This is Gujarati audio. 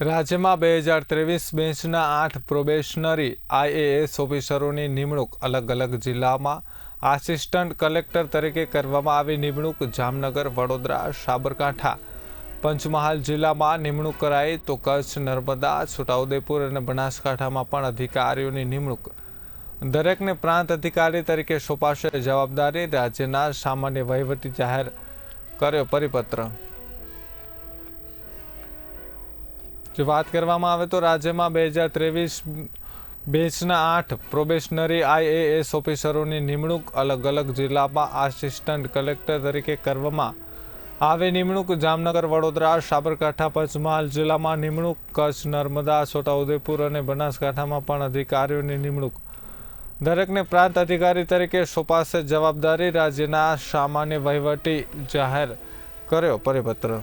રાજ્યમાં બે હજાર ત્રેવીસ બેન્ચના આઠ પ્રોબેશનરી આઈએએસ ઓફિસરોની નિમણૂક અલગ અલગ જિલ્લામાં આસિસ્ટન્ટ કલેક્ટર તરીકે કરવામાં આવી નિમણૂક જામનગર, વડોદરા, સાબરકાંઠા. પંચમહાલ જિલ્લામાં નિમણૂક કરાઈ તો કચ્છ, નર્મદા, છોટાઉદેપુર અને બનાસકાંઠામાં પણ અધિકારીઓની નિમણૂક. દરેકને પ્રાંત અધિકારી તરીકે સોંપાશે જવાબદારી રાજ્યના સામાન્ય વહીવટી જાહેર કર્યો પરિપત્ર. જો વાત કરવામાં આવે તો રાજ્યમાં બે હજાર ત્રેવીસ બેચના આઠ પ્રોબેશનરી આઈએએસ ઓફિસરોની નિમણૂક અલગ અલગ જિલ્લામાં આસિસ્ટન્ટ કલેક્ટર તરીકે કરવામાં આવી નિમણૂક. જામનગર, વડોદરા, સાબરકાંઠા, પંચમહાલ જિલ્લામાં નિમણૂક. કચ્છ, નર્મદા, છોટાઉદેપુર અને બનાસકાંઠામાં પણ અધિકારીઓની નિમણૂક. દરેકને પ્રાંત અધિકારી તરીકે સોંપાશે જવાબદારી. રાજ્યના સામાન્ય વહીવટી જાહેર કર્યો પરિપત્ર.